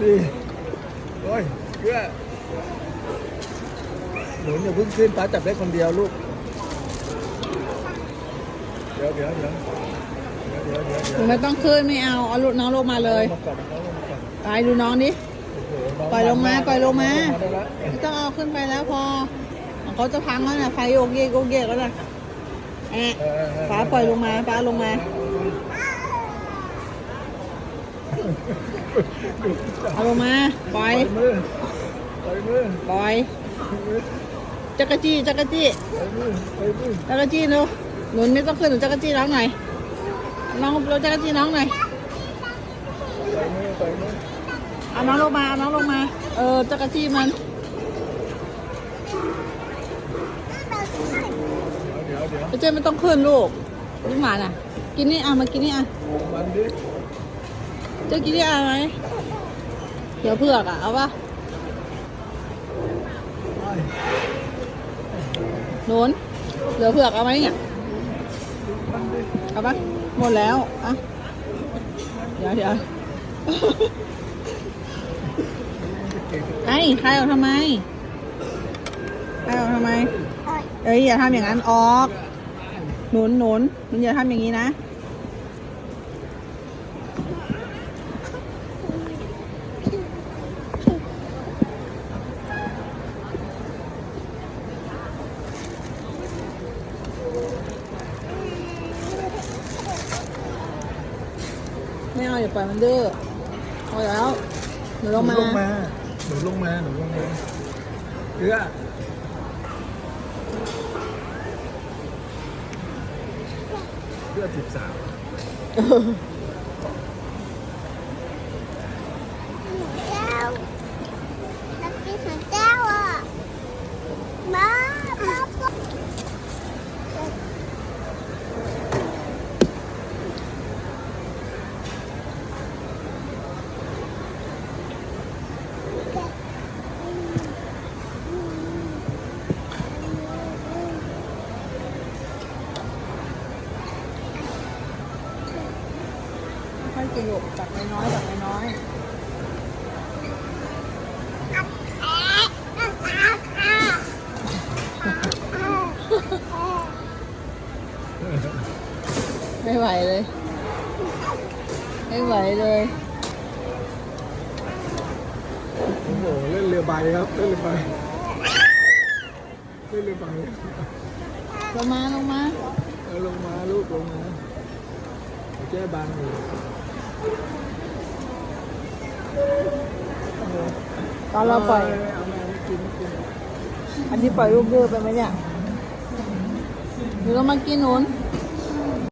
เฮ้ยเพื่อหนูอย่าเพิ่งขึ้นป้าจับได้คนเดียวลูก เดี๋ยวเดี๋ยวเดี๋ยวเดี๋ยวเดี๋ยวหเดี๋ยวนูไม่ต้องขึ้นไม่เอาเอาลูกน้องลงมาเลยมาก่อนเอาลงมาก่อนไปดูน้องดิโอ้โหปล่อยลงมาปล่อยลงมา ได้ล้วไม่ต้องเอาขึ้นไปแล้วพอเขาจะพังแล้วนะไฟโยกเยกโยกเยกแล้วนะแอะเออเออป้าปล่อยลงมาป้าลงมา เเอาลงมาปล่อยมือปล่อยมือปล่อยจักรจี้จักรจี้จักรจี้หนูหนุนไม่ต้องขึ้นหนูจักรจี้น้องหน่อยน้องเราจักรจี้น้องหน่อยปล่อยมือปล่อยมือเอาน้องลงมาเอาน้องลงมา เออจักรจี้มันเจ้ไม่ต้องขึ้นลูกลูกหมาน่ะ กินนี่อะมากินนี่อะ จ้ากินนี่อะไหมเดี๋ยวเผือกอะ เอาปะไปหนุนเหลือเผือกเอาไหมเนี่ยมันดิเอาปะหมดแล้วอะเดี๋ยวเดี๋ยวไอ้ใครเอาทำไมใครเอาทำไมเอ้ยอย่าทำอย่างนั้นออก หนุนหนุนหนุนอย่าทำอย่างนี้นะ ไม่เอาอย่าปล่อยมันดื้อพอแล้วหนูลงมาลงมาหนูลงมาหนูลงมาเอื้อเอื้อสิบสาม แก้วนักกินของแก้วอะมาพ่อพ่อ ค่อยกินลูกตักน้อยๆตักน้อยๆไม่ไหวเลย ไม่ไหวเลยโอ้โหเล่นเรือใบครับ เล่นเรือใบเล่นเรือใบลงมาลงมา เอาลงมาลูกลงมาแก้บางอยู่ ตอนเราปล่อย อันนี้ปล่อยลูกดื้อไปไหมเนี่ยหรือเรามากินหนุน